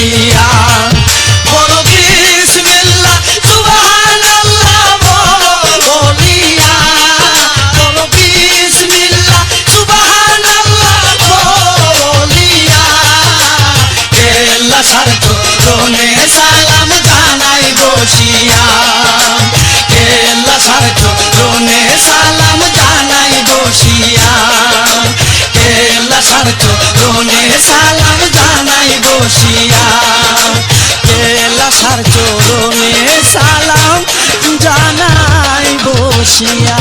দিয়া বলো বিসমিল্লাহ, সুবহানাল্লাহ, বলো বলিয়া বলো বিসমিল্লাহ, সুবহানাল্লাহ বলিয়া কেল্লা সার চরণে সালাম জানাই বসিয়া। কেল্লা সার চরণে সালাম জানাই বসিয়া। কেল্লা সালাম জানাই বসিয়া। tinha